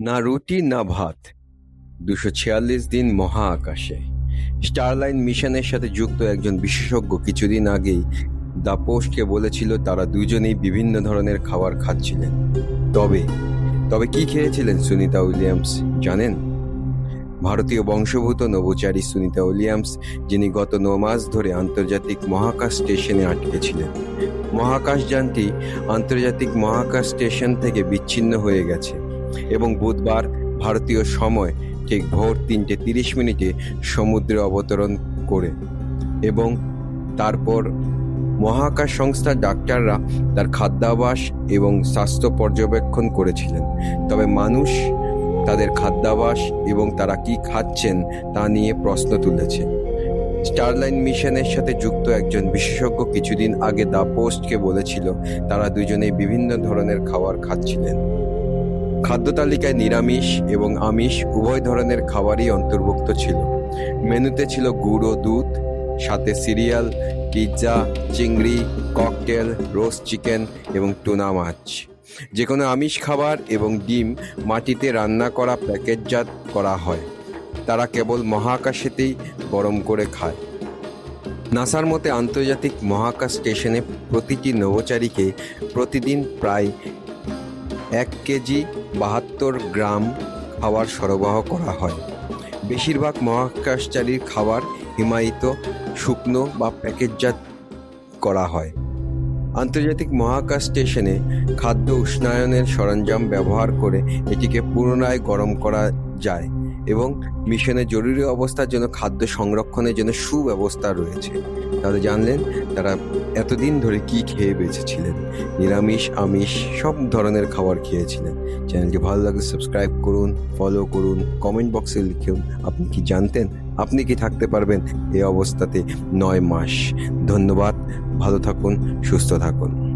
না রুটি, না ভাত। দুশো ছিয়াল্লিশ দিন মহা আকাশে স্টারলাইন মিশনের সাথে যুক্ত একজন বিশেষজ্ঞ কিছুদিন আগেই দ্য পোস্টকে বলেছিল তারা দুজনেই বিভিন্ন ধরনের খাবার খাচ্ছিলেন। তবে তবে কি খেয়েছিলেন সুনিতা উইলিয়ামস, জানেন? ভারতীয় বংশভূত নভোচারী সুনিতা উইলিয়ামস, যিনি গত ন মাস ধরে আন্তর্জাতিক মহাকাশ স্টেশনে আটকে ছিলেন। মহাকাশযানটি আন্তর্জাতিক মহাকাশ স্টেশন থেকে বিচ্ছিন্ন হয়ে গেছে। এবং বুধবার ভারতীয় সময় ঠিক ভোর তিনটে তিরিশ মিনিটে সমুদ্রে অবতরণ করে এবং তারপর মহাকাশ সংস্থার ডাক্তাররা তার খাদ্যাভ্যাস এবং স্বাস্থ্য পর্যবেক্ষণ করেছিলেন। তবে মানুষ তাদের খাদ্যাভাস এবং তারা কি খাচ্ছেন তা নিয়ে প্রশ্ন তুলেছে। স্টারলাইন মিশনের সাথে যুক্ত একজন বিশেষজ্ঞ কিছুদিন আগে দ্য পোস্টকে বলেছিল, তারা দুজনেই বিভিন্ন ধরনের খাবার খাচ্ছিলেন। খাদ্য তালিকায় নিরামিষ এবং আমিষ উভয় ধরনের খাবারই অন্তর্ভুক্ত ছিল। মেনুতে ছিল গুঁড়ো, দুধ, সাথে সিরিয়াল, পিৎজা, চিংড়ি, ককটেল, রোস্ট চিকেন এবং টুনা মাছ। যে কোনো আমিষ খাবার এবং ডিম মাটিতে রান্না করা প্যাকেটজাত করা হয়। তারা কেবল মহাকাশেতেই গরম করে খায়। নাসার মতে আন্তর্জাতিক মহাকাশ স্টেশনে প্রতিটি নভোচারীকে প্রতিদিন প্রায় এক কেজি বাহাত্তর গ্রাম খাবার সরবরাহ করা হয়। বেশিরভাগ মহাকাশচারীর খাবার হিমায়িত, শুকনো বা প্যাকেটজাত করা হয়। আন্তর্জাতিক মহাকাশ স্টেশনে খাদ্য উষ্ণায়নের সরঞ্জাম ব্যবহার করে এটিকে পুনরায় গরম করা যায় এবং মিশনে জরুরি অবস্থার জন্য, খাদ্য সংরক্ষণের জন্য সুব্যবস্থা রয়েছে। তারা জানলেন তারা এতদিন ধরে কি খেয়ে বেঁচেছিলেন। নিরামিষ, আমিষ সব ধরনের খাবার খেয়েছিলেন। চ্যানেলটি ভালো লাগলে সাবস্ক্রাইব করুন ফলো করুন কমেন্ট বক্সে লিখুন, আপনি কি জানতেন? আপনি কি থাকতে পারবেন এই অবস্থাতে নয় মাস। ধন্যবাদ, ভালো থাকুন, সুস্থ থাকুন।